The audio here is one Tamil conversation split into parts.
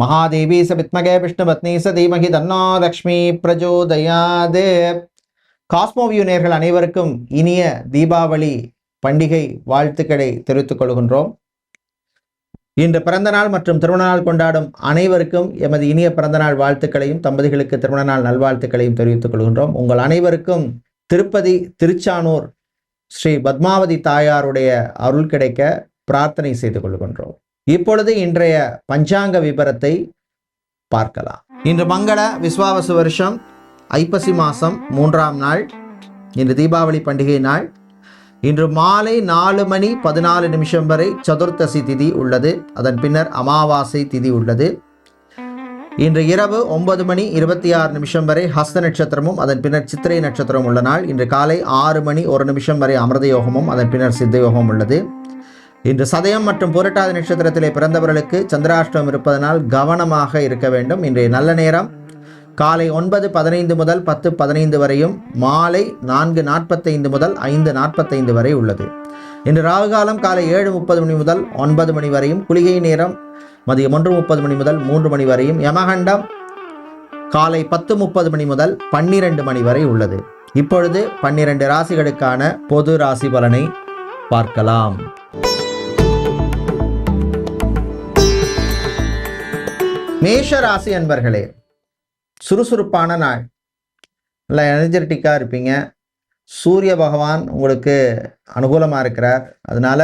மகாதேவி ச வித்மகே விஷ்ணுபத்னி சதீமகி தீமகி தன்னோ லக்ஷ்மி பிரஜோதயாது காஸ்மோவியூ நேர்கள் அனைவருக்கும் இனிய தீபாவளி பண்டிகை வாழ்த்துக்களை தெரிவித்துக் கொள்கின்றோம். இன்று பிறந்தநாள் மற்றும் திருமண நாள் கொண்டாடும் அனைவருக்கும் எமது இனிய பிறந்தநாள் வாழ்த்துக்களையும் தம்பதிகளுக்கு திருமண நாள் நல்வாழ்த்துக்களையும் தெரிவித்துக் கொள்கின்றோம். உங்கள் அனைவருக்கும் திருப்பதி திருச்சானூர் ஸ்ரீ பத்மாவதி தாயாருடைய அருள் கிடைக்க பிரார்த்தனை செய்து கொள்கின்றோம். இப்பொழுது இன்றைய பஞ்சாங்க விபரத்தை பார்க்கலாம். இன்று மங்கள விஸ்வாவச வருஷம் ஐப்பசி மாதம் மூன்றாம் நாள் இன்று தீபாவளி பண்டிகை நாள். இன்று மாலை நாலு மணி பதினாலு நிமிஷம் வரை சதுர்த்தசி திதி உள்ளது. அதன் பின்னர் அமாவாசை திதி உள்ளது. இன்று இரவு ஒன்பது மணி இருபத்தி ஆறு நிமிஷம் வரை ஹஸ்த நட்சத்திரமும் அதன் பின்னர் சித்திரை நட்சத்திரம் உள்ள நாள். இன்று காலை ஆறு மணி ஒரு நிமிஷம் வரை அமிர்த யோகமும் அதன் பின்னர் சித்த யோகம் உள்ளது. இன்று சதயம் மற்றும் புரட்டாதி நட்சத்திரத்திலே பிறந்தவர்களுக்கு சந்திராஷ்டமம் இருப்பதனால் கவனமாக இருக்க வேண்டும். இன்றைய நல்ல நேரம் காலை ஒன்பது பதினைந்து முதல் பத்து பதினைந்து வரையும் மாலை நான்கு நாற்பத்தைந்து முதல் ஐந்து நாற்பத்தைந்து வரை உள்ளது. இன்று ராகு காலம் காலை ஏழு முப்பது மணி முதல் ஒன்பது மணி வரையும் குளிகை நேரம் மதியம் ஒன்று முப்பது மணி முதல் மூன்று மணி வரையும் யமகண்டம் காலை பத்து முப்பது மணி முதல் பன்னிரண்டு மணி வரை உள்ளது. இப்பொழுது பன்னிரண்டு ராசிகளுக்கான பொது ராசி பலனை பார்க்கலாம். மேஷ ராசி அன்பர்களே சுறுசுறுப்பான நாள். நல்லா எனர்ஜெட்டிக்காக இருப்பீங்க. சூரிய பகவான் உங்களுக்கு அனுகூலமாக இருக்கிறார். அதனால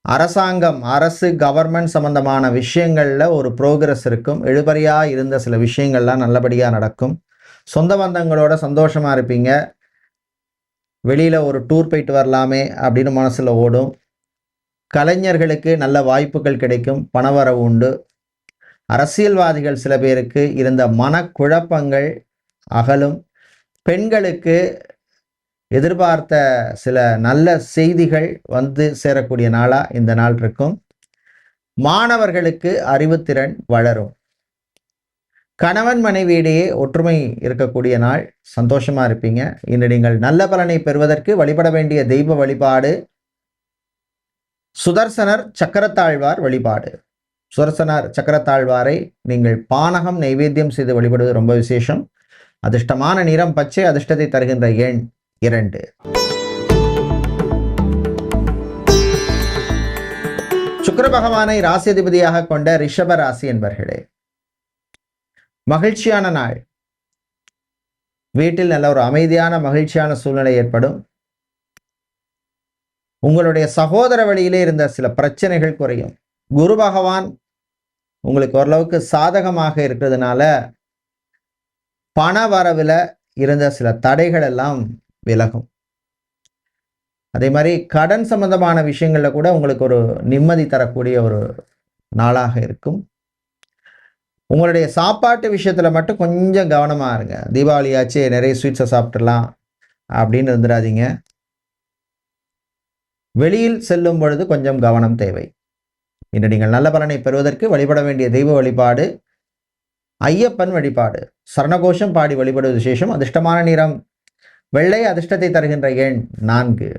அரசாங்கம் அரசு கவர்மெண்ட் சம்பந்தமான விஷயங்களில் ஒரு ப்ரோக்ரஸ் இருக்கும். எழுபறியாக இருந்த சில விஷயங்கள்லாம் நல்லபடியாக நடக்கும். சொந்த பந்தங்களோட சந்தோஷமாக இருப்பீங்க. வெளியில் ஒரு டூர் போயிட்டு வரலாமே அப்படின்னு மனசில் ஓடும். கலைஞர்களுக்கு நல்ல வாய்ப்புகள் கிடைக்கும். பணவரவு உண்டு. அரசியல்வாதிகள் சில பேருக்கு இருந்த மனக்குழப்பங்கள் அகலும். பெண்களுக்கு எதிர்பார்த்த சில நல்ல செய்திகள் வந்து சேரக்கூடிய நாளாக இந்த நாள் இருக்கும். மாணவர்களுக்கு அறிவுத்திறன் வளரும். கணவன் மனைவியிடையே ஒற்றுமை இருக்கக்கூடிய நாள். சந்தோஷமாக இருப்பீங்க. இன்று நீங்கள் நல்ல பலனை பெறுவதற்கு வழிபட வேண்டிய தெய்வ வழிபாடு. சுதர்சனர் சக்கரத்தாழ்வார் வழிபாடு. சுரசனார் சக்கரத்தாழ்வாரை நீங்கள் பானகம் நைவேத்தியம் செய்து வழிபடுவது ரொம்ப விசேஷம். அதிர்ஷ்டமான நிறம் பச்சை அதிர்ஷ்டத்தை தருகின்ற எண் இரண்டு. சுக்கர பகவானை ராசியதிபதியாக கொண்ட ரிஷப ராசி என்பர்களே மகிழ்ச்சியான நாள். வீட்டில் நல்ல ஒரு அமைதியான மகிழ்ச்சியான சூழ்நிலை ஏற்படும். உங்களுடைய சகோதர வழியிலே இருந்த சில பிரச்சனைகள் குறையும். குரு பகவான் உங்களுக்கு ஓரளவுக்கு சாதகமாக இருக்கிறதுனால பண வரவில் இருந்த சில தடைகள் எல்லாம் விலகும். அதே மாதிரி கடன் சம்பந்தமான விஷயங்களில் கூட உங்களுக்கு ஒரு நிம்மதி தரக்கூடிய ஒரு நாளாக இருக்கும். உங்களுடைய சாப்பாட்டு விஷயத்தில் மட்டும் கொஞ்சம் கவனமாக இருங்க. தீபாவளி ஆச்சு நிறைய ஸ்வீட்ஸை சாப்பிட்றலாம் அப்படின்னு இருந்துடாதீங்க. வெளியில் செல்லும் பொழுது கொஞ்சம் கவனம் தேவை. இன்று நீங்கள் நல்ல பலனை பெறுவதற்கு வழிபட வேண்டிய தெய்வ வழிபாடு ஐயப்பன் வழிபாடு. சரணகோஷம் பாடி வழிபடுவது விசேஷம். அதிர்ஷ்டமான நிறம் வெள்ளை அதிர்ஷ்டத்தை தருகின்ற எண் நான்கு.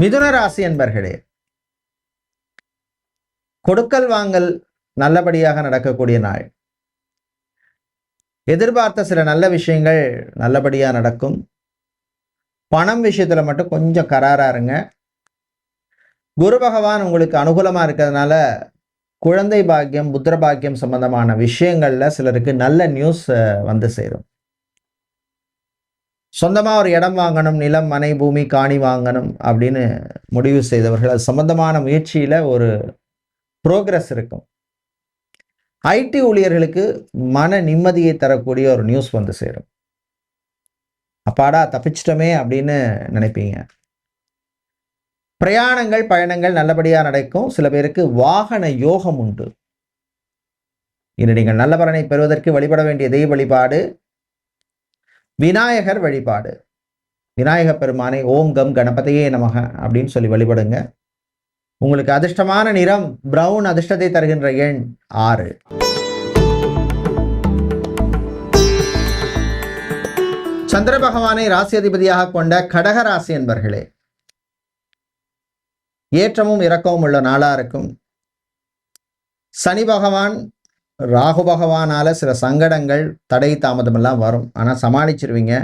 மிதுன ராசி என்பர்களே கொடுக்கல் வாங்கல் நல்லபடியாக நடக்கக்கூடிய நாள். எதிர்பார்த்த சில நல்ல விஷயங்கள் நல்லபடியாக நடக்கும். பணம் விஷயத்தில் மட்டும் கொஞ்சம் கராரா இருங்க. குரு பகவான் உங்களுக்கு அனுகூலமாக இருக்கிறதுனால குழந்தை பாக்கியம் புத்திர பாக்கியம் சம்பந்தமான விஷயங்களில் சிலருக்கு நல்ல நியூஸ் வந்து சேரும். சொந்தமாக ஒரு இடம் வாங்கணும் நிலம் மனை பூமி காணி வாங்கணும் அப்படின்னு முடிவு செய்தவர்கள் அது சம்பந்தமான முயற்சியில் ஒரு ப்ரோக்ரஸ் இருக்கும். ஐடி ஊழியர்களுக்கு மன நிம்மதியை தரக்கூடிய ஒரு நியூஸ் வந்து சேரும். அப்பாடா தப்பிச்சிட்டோமே அப்படின்னு நினைப்பீங்க. பிரயாணங்கள் பயணங்கள் நல்லபடியாக நடக்கும். சில பேருக்கு வாகன யோகம் உண்டு. இன்று நீங்கள் நல்ல பலனை பெறுவதற்கு வழிபட வேண்டிய தெய்வ வழிபாடு விநாயகர் வழிபாடு. விநாயகர் பெருமானை ஓம் கம் கணபதியே நமக அப்படின்னு சொல்லி வழிபடுங்க. உங்களுக்கு அதிர்ஷ்டமான நிறம் பிரவுன் அதிர்ஷ்டத்தை தருகின்ற எண் ஆறு. சந்திர பகவானை ராசி அதிபதியாக கொண்ட கடக ராசி என்பர்களே ஏற்றமும் இறக்கமும் உள்ள நாளாக இருக்கும். சனி பகவான் ராகு பகவானால சில சங்கடங்கள் தடை தாமதம் எல்லாம் வரும். ஆனால் சமாளிச்சிருவீங்க.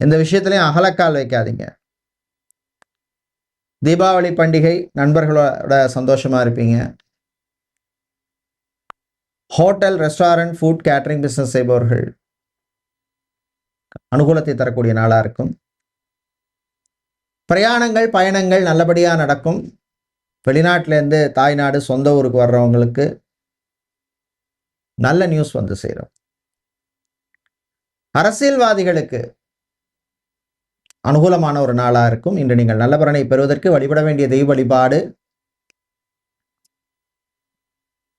இந்த விஷயத்துலையும் அகலக்கால் வைக்காதீங்க. தீபாவளி பண்டிகை நண்பர்களோட சந்தோஷமா இருப்பீங்க. Hotel restaurant food catering business செய்பவர்கள் அனுகூலத்தை தரக்கூடிய நாளாக இருக்கும். பிரயாணங்கள் பயணங்கள் நல்லபடியாக நடக்கும். வெளிநாட்டிலேருந்து தாய்நாடு சொந்த ஊருக்கு வர்றவங்களுக்கு நல்ல நியூஸ் வந்து சேரும். அரசியல்வாதிகளுக்கு அனுகூலமான ஒரு நாளாக இருக்கும். இன்று நீங்கள் நல்ல பலனை பெறுவதற்கு வழிபட வேண்டிய தெய்வ வழிபாடு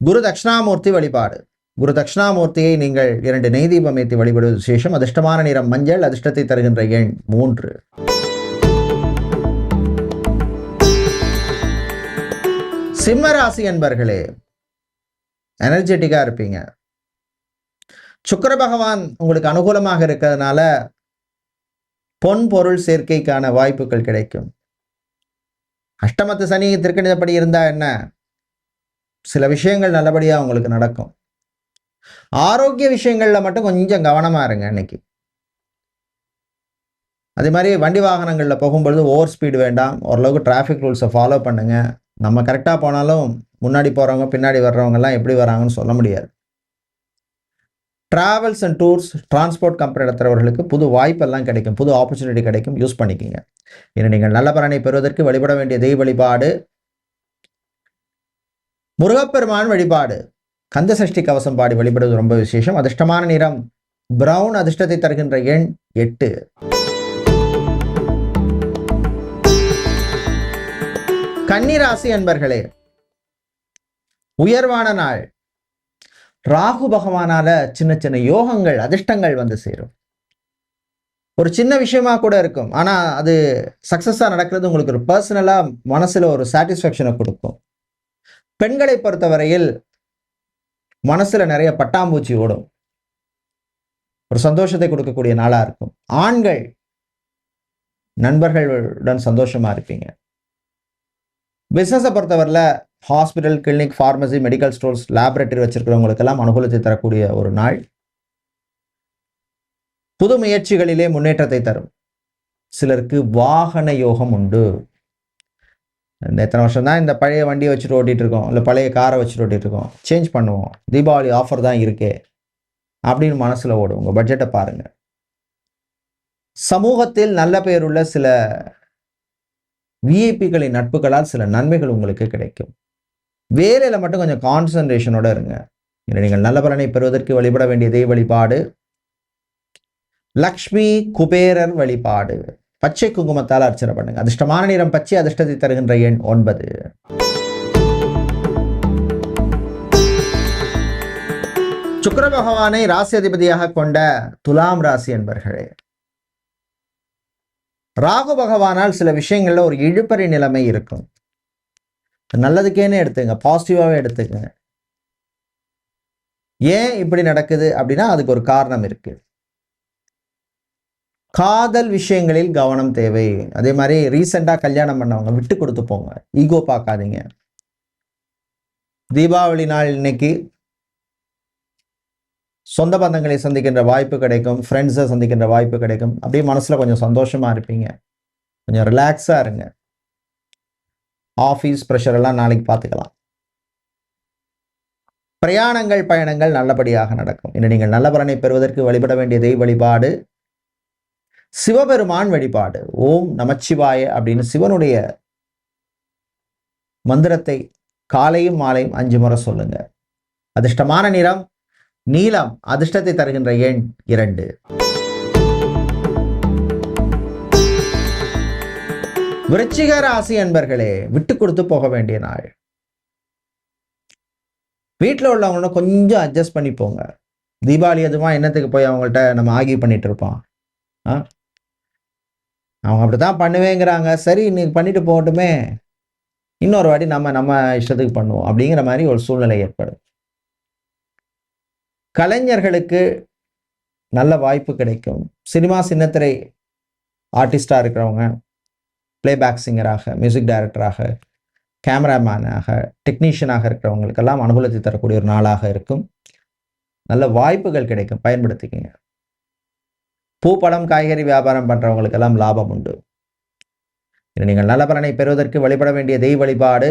குரு தட்சிணாமூர்த்தி வழிபாடு. குரு தட்சிணாமூர்த்தியை நீங்கள் இரண்டு நெய் தீபம் ஏற்றி வழிபடுவது விசேஷம். அதிர்ஷ்டமான நிறம் மஞ்சள் அதிர்ஷ்டத்தை தருகின்ற எண் மூன்று. சிம்ம ராசி என்பர்களே எனர்ஜெட்டிக்காக இருப்பீங்க. சுக்கர பகவான் உங்களுக்கு அனுகூலமாக இருக்கிறதுனால பொன் பொருள் சேர்க்கைக்கான வாய்ப்புகள் கிடைக்கும். அஷ்டமத்து சனி திருக்கணிதப்படி இருந்தா என்ன? சில விஷயங்கள் நல்லபடியாக உங்களுக்கு நடக்கும். ஆரோக்கிய விஷயங்களில் மட்டும் கொஞ்சம் கவனமாக இருங்க இன்னைக்கு. அதே மாதிரி வண்டி வாகனங்களில் போகும்பொழுது ஓவர் ஸ்பீடு வேண்டாம். ஓரளவுக்கு டிராஃபிக் ரூல்ஸை ஃபாலோ பண்ணுங்கள் நம்ம கரெக்டாக போனாலும் முன்னாடி போகிறவங்க பின்னாடி வர்றவங்கெல்லாம் எப்படி வராங்கன்னு சொல்ல முடியாது. Travels and tours transport company நடத்துகிறவர்களுக்கு புது வாய்ப்பெல்லாம் கிடைக்கும். புது ஆப்பர்ச்சுனிட்டி கிடைக்கும். யூஸ் பண்ணிக்கிங்க. இனி நீங்கள் நல்ல பலனை பெறுவதற்கு வழிபட வேண்டிய தெய்வ வழிபாடு முருகப்பெருமான் வழிபாடு. கந்த சஷ்டி கவசம் பாடி வழிபடுவது ரொம்ப விசேஷம். அதிர்ஷ்டமான நிறம் பிரவுன் அதிர்ஷ்டத்தை தருகின்ற எண் எட்டு. கன்னிராசி அன்பர்களே உயர்வான நாள். ராகு பகவானால சின்ன சின்ன யோகங்கள் அதிர்ஷ்டங்கள் வந்து சேரும். ஒரு சின்ன விஷயமா கூட இருக்கும். ஆனா அது சக்ஸஸாக நடக்கிறது உங்களுக்கு ஒரு பர்சனலா மனசுல ஒரு சாட்டிஸ்ஃபேக்ஷனை கொடுக்கும். பெண்களை பொறுத்தவரையில் மனசுல நிறைய பட்டாம்பூச்சி ஓடும். ஒரு சந்தோஷத்தை கொடுக்கக்கூடிய நாளா இருக்கும். ஆண்கள் நண்பர்களுடன் சந்தோஷமா இருப்பீங்க. பிஸ்னஸை பொறுத்தவரையில் hospital clinic pharmacy medical stores laboratory வச்சுருக்கிறவங்களுக்கெல்லாம் அனுகூலத்தை தரக்கூடிய ஒரு நாள். புது முயற்சிகளிலே முன்னேற்றத்தை தரும். சிலருக்கு வாகன யோகம் உண்டு. எத்தனை வருஷம்? தான் இந்த பழைய வண்டியை வச்சுட்டு ஓட்டிகிட்டு இருக்கோம் இல்லை பழைய காரை வச்சுட்டு ஓட்டிகிட்டு இருக்கோம் சேஞ்ச் பண்ணுவோம். தீபாவளி ஆஃபர் தான் இருக்கே. அப்படின்னு மனசில் ஓடும். உங்கள் பட்ஜெட்டை பாருங்கள் சமூகத்தில் நல்ல பெயருள்ள சில விஐபிகளின் நட்புகளால் சில நன்மைகள் உங்களுக்கு கிடைக்கும். வேலையில் மட்டும் கொஞ்சம் கான்சன்ட்ரேஷனோடு இருங்க. இல்லை நீங்கள் நல்ல பலனை பெறுவதற்கு வழிபட வேண்டிய தெய்வ வழிபாடு. லக்ஷ்மி குபேரர் வழிபாடு. பச்சை குங்குமத்தால் அர்ச்சனை பண்ணுங்க. அதிர்ஷ்டமான நிறம் பச்சை அதிர்ஷ்டத்தை தருகின்ற எண் ஒன்பது. சுக்கர பகவானை ராசி அதிபதியாக கொண்ட துலாம் ராசி என்பர்களே ராகு பகவானால் சில விஷயங்கள்ல ஒரு இழுப்பறி நிலைமை இருக்கும். நல்லதுக்கேன்னு எடுத்துங்க பாசிட்டிவாகவே எடுத்துக்கங்க. ஏன் இப்படி நடக்குது அப்படின்னா அதுக்கு ஒரு காரணம் இருக்குது காதல் விஷயங்களில் கவனம் தேவை. அதே மாதிரி ரீசெண்டாக கல்யாணம் பண்ணவங்க விட்டு கொடுத்து போங்க. ஈகோ பார்க்காதீங்க. தீபாவளி நாள் இன்னைக்கு சொந்த பந்தங்களை சந்திக்கின்ற வாய்ப்பு கிடைக்கும். ஃப்ரெண்ட்ஸை சந்திக்கின்ற வாய்ப்பு கிடைக்கும். அப்படியே மனசில் கொஞ்சம் சந்தோஷமாக இருப்பீங்க. கொஞ்சம் ரிலாக்ஸாக இருங்க. ஆஃபீஸ் ப்ரெஷர் எல்லாம் நாளைக்கு பார்த்துக்கலாம். பிரயாணங்கள் பயணங்கள் நல்லபடியாக நடக்கும். இன்று நீங்கள் நல்ல பலனை பெறுவதற்கு வழிபட வேண்டிய தெய்வ வழிபாடு சிவபெருமான் வழிபாடு. ஓம் நமச்சிவாய அப்படின்னு சிவனுடைய மந்திரத்தை காலையும் மாலையும் அஞ்சு முறை சொல்லுங்க. அதிர்ஷ்டமான நிறம் நீலம் அதிர்ஷ்டத்தை தருகின்ற எண் இரண்டு. விருச்சிக ராசி அன்பர்களே விட்டு கொடுத்து போக வேண்டிய நாள். வீட்டில் உள்ளவங்கள கொஞ்சம் அட்ஜஸ்ட் பண்ணி போங்க. தீபாவளி அதுமா என்னத்துக்கு போய் அவங்கள்ட்ட நம்ம ஆகி பண்ணிட்டு இருப்போம். அவங்க அப்படி தான் பண்ணுவேங்கிறாங்க. சரி இன்னைக்கு பண்ணிட்டு போகட்டுமே. இன்னொரு வாட்டி நம்ம நம்ம இஷ்டத்துக்கு பண்ணுவோம். அப்படிங்கிற மாதிரி ஒரு சூழ்நிலை ஏற்படும். கலைஞர்களுக்கு நல்ல வாய்ப்பு கிடைக்கும். சினிமா சின்னத்திரை ஆர்டிஸ்டாக இருக்கிறவங்க பிளேபேக் சிங்கராக மியூசிக் டைரக்டராக கேமராமேனாக டெக்னீஷியனாக இருக்கிறவங்களுக்கெல்லாம் அனுகூலத்தை தரக்கூடிய ஒரு நாளாக இருக்கும். நல்ல வாய்ப்புகள் கிடைக்கும். பயன்படுத்திக்கங்க. பூ பழம் காய்கறி வியாபாரம் பண்ணுறவங்களுக்கெல்லாம் லாபம் உண்டு. நீங்கள் நல்ல பலனை பெறுவதற்கு வழிபட வேண்டிய தெய்வ வழிபாடு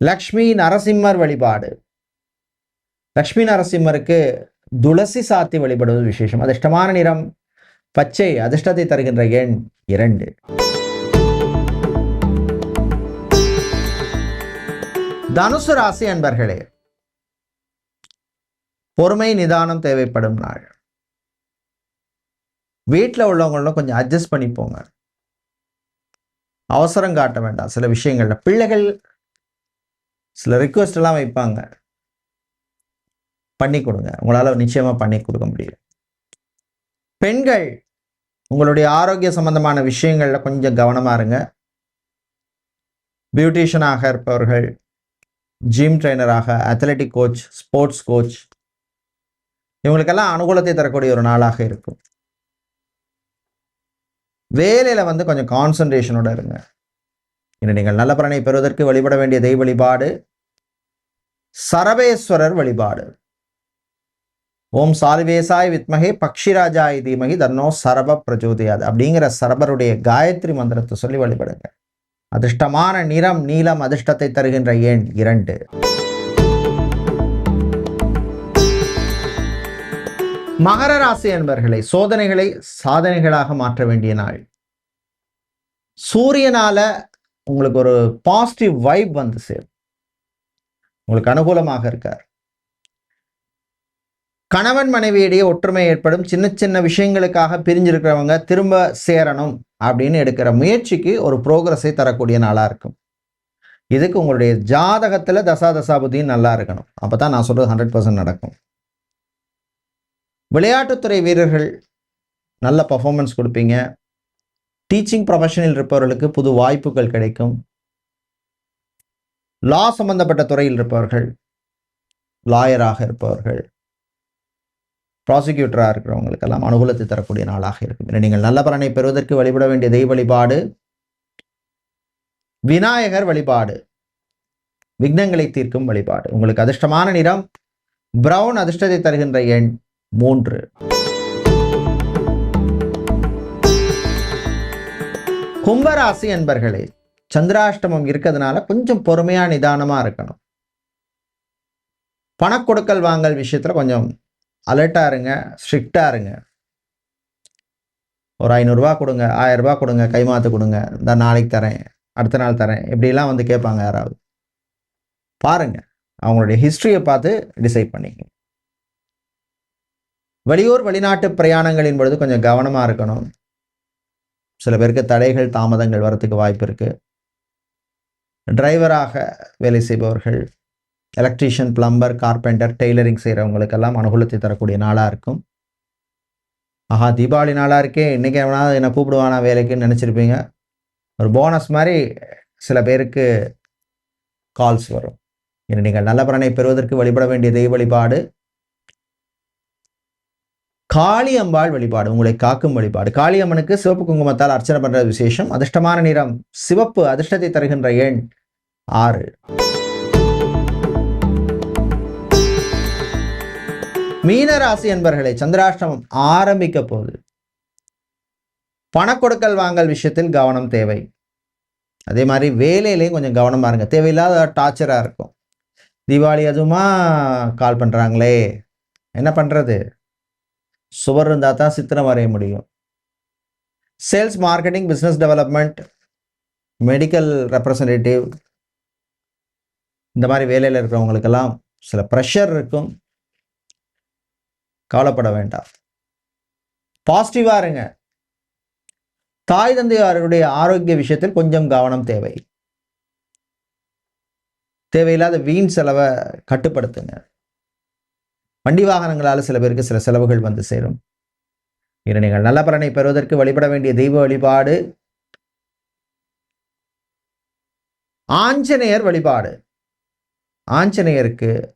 லக்ஷ்மி நரசிம்மர் வழிபாடு. லக்ஷ்மி நரசிம்மருக்கு துளசி சாத்தி வழிபடுவது விசேஷம். அதிர்ஷ்டமான நிறம் பச்சை அதிர்ஷ்டத்தை தருகின்ற எண் இரண்டு. தனுசு ராசி அன்பர்களே பொறுமை நிதானம் தேவைப்படும் நாள். வீட்டில் உள்ளவங்களும் கொஞ்சம் அட்ஜஸ்ட் பண்ணி போங்க. அவசரம் காட்ட வேண்டாம். சில விஷயங்களில் பிள்ளைகள் சில ரிக்வெஸ்ட் எல்லாம் வைப்பாங்க. பண்ணி கொடுங்க. உங்களால் நிச்சயமாக பண்ணி கொடுக்க முடியும் பெண்கள் உங்களுடைய ஆரோக்கிய சம்பந்தமான விஷயங்களில் கொஞ்சம் கவனமாக இருங்க. பியூட்டிஷியனாக இருப்பவர்கள் ஜிம் ட்ரைனராக அத்லெட்டிக் கோச் ஸ்போர்ட்ஸ் கோச் இவங்களுக்கெல்லாம் அனுகூலத்தை தரக்கூடிய ஒரு நாளாக இருக்கும். வேலையில் வந்து கொஞ்சம் கான்சன்ட்ரேஷனோட இருங்க. இன்று நீங்கள் நல்ல பலனை பெறுவதற்கு வழிபட வேண்டிய தெய்வ வழிபாடு சரவேஸ்வரர் வழிபாடு. ஓம் சாலிவேசாய் வித்மகே பக்ஷிராஜாய் தீமகி தன்னோ சரப பிரஜோதியாது அப்படிங்கிற சரபருடைய காயத்ரி மந்திரத்தை சொல்லி வழிபடுங்க. அதிர்ஷ்டமான நிறம் நீலம் அதிர்ஷ்டத்தை தருகின்ற எண் இரண்டு. மகர ராசி என்பர்களை சோதனைகளை சாதனைகளாக மாற்ற வேண்டிய நாள். சூரியனால உங்களுக்கு ஒரு பாசிட்டிவ் வைப் வந்து சேரும். உங்களுக்கு அனுகூலமாக இருக்கார். கணவன் மனைவியிடையே ஒற்றுமை ஏற்படும். சின்ன சின்ன விஷயங்களுக்காக பிரிஞ்சிருக்கிறவங்க திரும்ப சேரணும் அப்படின்னு எடுக்கிற முயற்சிக்கு ஒரு ப்ரோக்ரஸை தரக்கூடிய நாளாக இருக்கும். இதுக்கு உங்களுடைய ஜாதகத்தில் தசா தசாபுதியும் நல்லா இருக்கணும். அப்போ தான் நான் சொல்கிறது ஹண்ட்ரட் பர்சன்ட் நடக்கும். விளையாட்டுத்துறை வீரர்கள் நல்ல பர்ஃபார்மன்ஸ் கொடுப்பீங்க. டீச்சிங் ப்ரொஃபஷனில் இருப்பவர்களுக்கு புது வாய்ப்புகள் கிடைக்கும். லா சம்பந்தப்பட்ட துறையில் இருப்பவர்கள் லாயராக இருப்பவர்கள் ப்ராசிக்யூட்டராக இருக்கிறவங்களுக்கெல்லாம் அனுகூலத்தை தரக்கூடிய நாளாக இருக்கும். நீங்கள் நல்ல பலனை பெறுவதற்கு வழிபட வேண்டிய தெய்வ வழிபாடு விநாயகர் வழிபாடு விக்னங்களை தீர்க்கும் வழிபாடு. உங்களுக்கு அதிர்ஷ்டமான நிறம் பிரவுன் அதிர்ஷ்டத்தை தருகின்ற எண் மூன்று. கும்பராசி என்பர்களே சந்திராஷ்டமம் இருக்கிறதுனால கொஞ்சம் பொறுமையா நிதானமா இருக்கணும். பணக்கொடுக்கல் வாங்கல் விஷயத்துல கொஞ்சம் அலர்ட்டா இருங்க ஸ்ட்ரிக்டா இருங்க. ஒரு ஐநூறுரூவா கொடுங்க ஆயிரம் ரூபாய் கொடுங்க கைமாத்து கொடுங்க இந்த நாளைக்கு தரேன் அடுத்த நாள் தரேன் இப்படிலாம் வந்து கேட்பாங்க யாராவது. பாருங்க அவங்களுடைய ஹிஸ்ட்ரியை பார்த்து டிசைட் பண்ணிக்கங்க. வெளியூர் வெளிநாட்டு பிரயாணங்களின் பொழுது கொஞ்சம் கவனமாக இருக்கணும். சில பேருக்கு தடைகள் தாமதங்கள் வரத்துக்கு வாய்ப்பு இருக்குது டிரைவராக வேலை செய்பவர்கள் எலக்ட்ரீஷியன் பிளம்பர் கார்பெண்டர் டெய்லரிங் செய்கிறவங்களுக்கெல்லாம் அனுகூலத்தை தரக்கூடிய நாளாக இருக்கும். ஆஹா தீபாவளி நாளாக இருக்கே இன்றைக்கி எவனா என்னை கூப்பிடுவானா வேலைக்குன்னு நினச்சிருப்பீங்க. ஒரு போனஸ் மாதிரி சில பேருக்கு கால்ஸ் வரும். இனி நீங்கள் நல்ல பலனை பெறுவதற்கு வழிபட வேண்டிய தெய்வ வழிபாடு காளியம்பாள் வழிபாடு உங்களை காக்கும் வழிபாடு. காளியம்மனுக்கு சிவப்பு குங்குமத்தால் அர்ச்சனை பண்ற விசேஷம். அதிர்ஷ்டமான நிறம் சிவப்பு அதிர்ஷ்டத்தை தருகின்ற எண் ஆறு. மீனராசி என்பர்களை சந்திராஷ்டமம் ஆரம்பிக்க போகுது. பணக்கொடுக்கல் வாங்கல் விஷயத்தில் கவனம் தேவை. அதே மாதிரி வேலையிலையும் கொஞ்சம் கவனமாக இருங்க. தேவையில்லாத டார்ச்சராக இருக்கும். தீபாவளி அதுவுமா கால் பண்ணுறாங்களே என்ன பண்ணுறது சுவர் இருந்தால் தான் சித்திரம் வரைய முடியும். Sales marketing business development medical representative இந்த மாதிரி வேலையில் இருக்கிறவங்களுக்கெல்லாம் சில ப்ரெஷர் இருக்கும். கவலைப்பட வேண்டாம். பாசிட்டிவாக இருங்க. தாய் தந்தையாருடைய ஆரோக்கிய விஷயத்தில் கொஞ்சம் கவனம் தேவை. தேவையில்லாத வீண் செலவை கட்டுப்படுத்துங்க. வண்டி வாகனங்களால் சில பேருக்கு சில செலவுகள் வந்து சேரும். இரணிகள் நல்ல பலனை பெறுவதற்கு வழிபட வேண்டிய தெய்வ வழிபாடு. ஆஞ்சநேயர் வழிபாடு. ஆஞ்சநேயருக்கு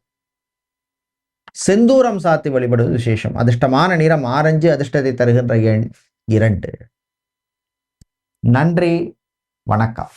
செந்தூரம் சாத்தி வழிபடுவது விசேஷம். அதிர்ஷ்டமான நிறம் ஆரஞ்சு அதிர்ஷ்டத்தை தருகின்ற எண் இரண்டு. நன்றி வணக்கம்.